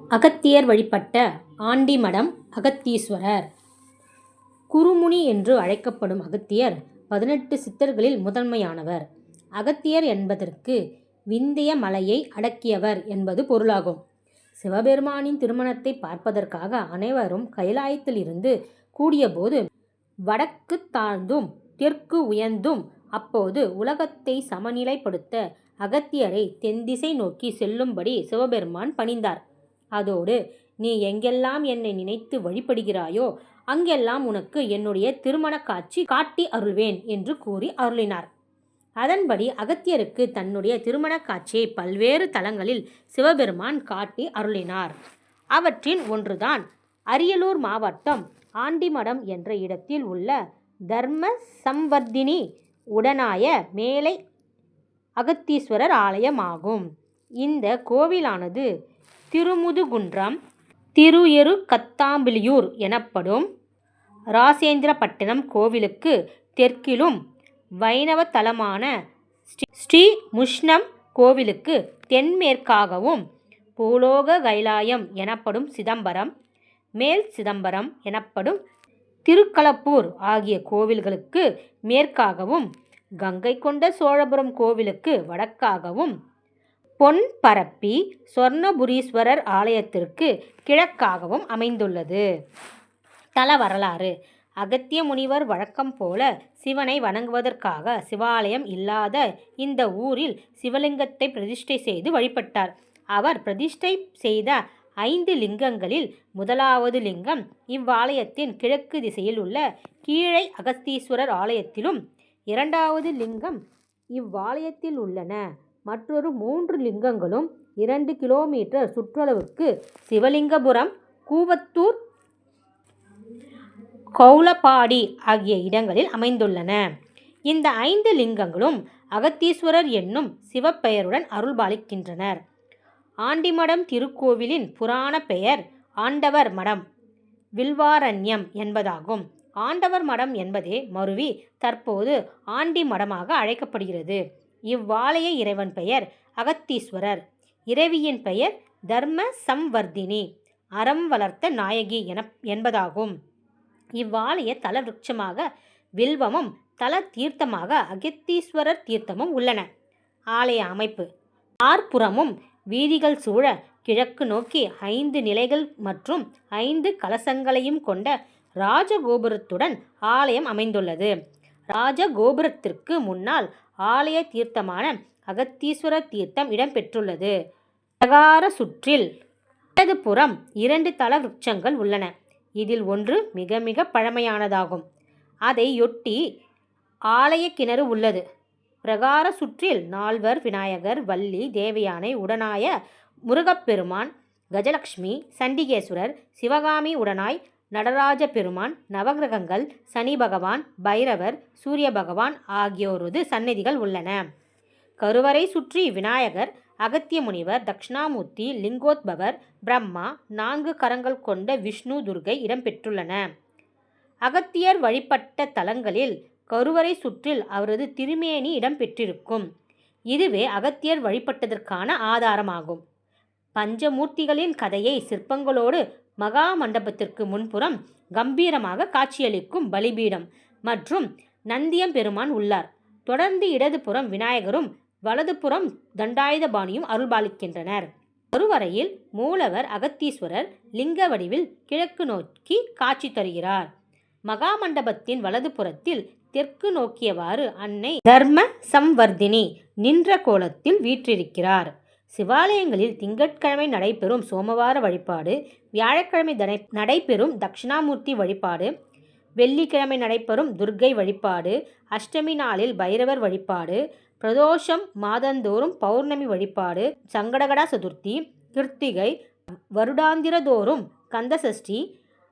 அகத்தியர் வழிபட்ட ஆண்டிமடம் அகத்தீஸ்வரர் குருமுனி என்று அழைக்கப்படும் அகத்தியர் பதினெட்டு சித்தர்களில் முதன்மையானவர். அகத்தியர் என்பதற்கு விந்திய மலையை அடக்கியவர் என்பது பொருளாகும். சிவபெருமானின் திருமணத்தை பார்ப்பதற்காக அனைவரும் கைலாயத்திலிருந்து கூடியபோது வடக்குத் தாழ்ந்தும் தெற்கு உயர்ந்தும் அப்போது உலகத்தை சமநிலைப்படுத்த அகத்தியரை தென்திசை நோக்கி செல்லும்படி சிவபெருமான் பணிந்தார் அதோடு நீ எங்கெல்லாம் என்னை நினைத்து வழிபடுகிறாயோ அங்கெல்லாம் உனக்கு என்னுடைய திருமணக் காட்சி காட்டி அருள்வேன் என்று கூறி அருளினார். அதன்படி அகத்தியருக்கு தன்னுடைய திருமணக் காட்சியை பல்வேறு தலங்களில் சிவபெருமான் காட்டி அருளினார். அவற்றில் ஒன்றுதான் அரியலூர் மாவட்டம் ஆண்டிமடம் என்ற இடத்தில் உள்ள தர்ம சம்வர்த்தினி உடனாய மேலை அகத்தீஸ்வரர் ஆலயமாகும். இந்த கோவிலானது திருமுதுகுன்றம் திருஎருக்கத்தாம்பிலியூர் எனப்படும் இராசேந்திரபட்டணம் கோவிலுக்கு தெற்கிலும் வைணவ தலமான ஸ்ரீமுஷ்ணம் கோவிலுக்கு தென்மேற்காகவும் பூலோக கைலாயம் எனப்படும் சிதம்பரம் மேல் சிதம்பரம் எனப்படும் திருக்களப்பூர் ஆகிய கோவில்களுக்கு மேற்காகவும் கங்கை கொண்ட சோழபுரம் கோவிலுக்கு வடக்காகவும் பொன் பரப்பி சொர்ணபுரீஸ்வரர் ஆலயத்திற்கு கிழக்காகவும் அமைந்துள்ளது. தல வரலாறு அகத்திய முனிவர் வழக்கம் போல சிவனை வணங்குவதற்காக சிவாலயம் இல்லாத இந்த ஊரில் சிவலிங்கத்தை பிரதிஷ்டை செய்து வழிபட்டார். அவர் பிரதிஷ்டை செய்த ஐந்து லிங்கங்களில் முதலாவது லிங்கம் இவ்வாலயத்தின் கிழக்கு திசையில் உள்ள கீழை அகஸ்தீஸ்வரர் ஆலயத்திலும் இரண்டாவது லிங்கம் இவ்வாலயத்தில் உள்ளன மற்றொரு மூன்று லிங்கங்களும் இரண்டு கிலோமீட்டர் சுற்றளவுக்கு சிவலிங்கபுரம் கூவத்தூர் கவுளப்பாடி ஆகிய இடங்களில் அமைந்துள்ளன. இந்த ஐந்து லிங்கங்களும் அகத்தீஸ்வரர் என்னும் சிவப்பெயருடன் அருள்பாலிக்கின்றனர். ஆண்டிமடம் திருக்கோவிலின் புராண பெயர் ஆண்டவர் மடம் வில்வாரண்யம் என்பதாகும். ஆண்டவர் மடம் என்பதே மருவி தற்போது ஆண்டி மடமாக அழைக்கப்படுகிறது. இவ்வாலய இறைவன் பெயர் அகத்தீஸ்வரர் இறைவியின் பெயர் தர்ம சம்வர்தினி அறம் வளர்த்த நாயகி என்பதாகும். இவ்வாலய தல விருட்சமாக வில்வமும் தல தீர்த்தமாக அகத்தீஸ்வரர் தீர்த்தமும் உள்ளன. ஆலய அமைப்பு ஆர்ப்புறமும் வீதிகள் சூழ கிழக்கு நோக்கி ஐந்து நிலைகள் மற்றும் ஐந்து கலசங்களையும் கொண்ட ராஜகோபுரத்துடன் ஆலயம் அமைந்துள்ளது. ராஜகோபுரத்திற்கு முன்னால் ஆலய தீர்த்தமான அகத்தீஸ்வர தீர்த்தம் இடம்பெற்றுள்ளது. பிரகார சுற்றில் இடது புறம் இரண்டு தள விருட்சங்கள் உள்ளன. இதில் ஒன்று மிக மிக பழமையானதாகும். அதையொட்டி ஆலய கிணறு உள்ளது. பிரகார சுற்றில் நால்வர் விநாயகர் வள்ளி தேவயானை உடனாய முருகப்பெருமான் கஜலட்சுமி சண்டிகேஸ்வரர் சிவகாமி உடனாய் நடராஜ பெருமான் நவக்கிரகங்கள் சனிபகவான் பைரவர் சூரிய பகவான் ஆகியோரது சன்னதிகள் உள்ளன. கருவறை சுற்றி விநாயகர் அகத்திய முனிவர் தக்ஷணாமூர்த்தி லிங்கோத்பவர் பிரம்மா நான்கு கரங்கள் கொண்ட விஷ்ணு துர்கை இடம்பெற்றுள்ளன. அகத்தியர் வழிபட்ட தலங்களில் கருவறை சுற்றில் அவரது திருமேனி இடம்பெற்றிருக்கும். இதுவே அகத்தியர் வழிபட்டதற்கான ஆதாரமாகும். பஞ்சமூர்த்திகளின் கதையை சிற்பங்களோடு மகாமண்டபத்திற்கு முன்புறம் கம்பீரமாக காட்சியளிக்கும் பலிபீடம் மற்றும் நந்தியம் பெருமான் உள்ளார். தொடர்ந்து இடதுபுறம் விநாயகரும் வலதுபுறம் தண்டாயுதபாணியும் அருள்பாலிக்கின்றனர். கருவறையில் மூலவர் அகத்தீஸ்வரர் லிங்க வடிவில் கிழக்கு நோக்கி காட்சி தருகிறார். மகாமண்டபத்தின் வலது புறத்தில் தெற்கு நோக்கியவாறு அன்னை தர்ம சம்வர்தினி நின்ற கோலத்தில் வீற்றிருக்கிறார். சிவாலயங்களில் திங்கட்கிழமை நடைபெறும் சோமவார வழிபாடு வியாழக்கிழமை நடைபெறும் தட்சிணாமூர்த்தி வழிபாடு வெள்ளிக்கிழமை நடைபெறும் துர்க்கை வழிபாடு அஷ்டமி நாளில் பைரவர் வழிபாடு பிரதோஷம் மாதந்தோறும் பௌர்ணமி வழிபாடு சங்கடகடா சதுர்த்தி கிருத்திகை வருடாந்திரதோறும் கந்தசஷ்டி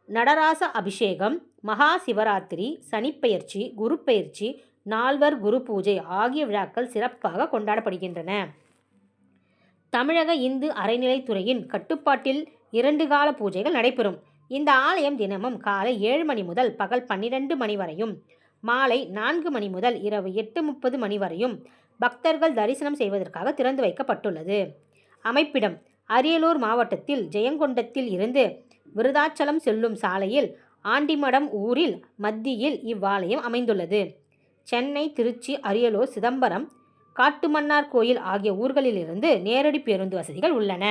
நடராச அபிஷேகம் மகா சிவராத்திரி சனிப்பெயர்ச்சி குருபெயர்ச்சி நால்வர் குரு பூஜை ஆகிய விழாக்கள் சிறப்பாக கொண்டாடப்படுகின்றன. தமிழக இந்து அறநிலைத்துறையின் கட்டுப்பாட்டில் இரண்டு கால பூஜைகள் நடைபெறும். இந்த ஆலயம் தினமும் காலை ஏழு மணி முதல் பகல் பன்னிரண்டு மணி வரையும் மாலை நான்கு மணி முதல் இரவு எட்டு முப்பது மணி வரையும் பக்தர்கள் தரிசனம் செய்வதற்காக திறந்து வைக்கப்பட்டுள்ளது. அமைப்பிடம் அரியலூர் மாவட்டத்தில் ஜெயங்கொண்டத்தில் இருந்து விருதாச்சலம் செல்லும் சாலையில் ஆண்டிமடம் ஊரில் மத்தியில் இவ்வாலயம் அமைந்துள்ளது. சென்னை திருச்சி அரியலூர் சிதம்பரம் காட்டுமன்னார்கோயில் ஆகிய ஊர்களிலிருந்து நேரடி பேருந்து வசதிகள் உள்ளன.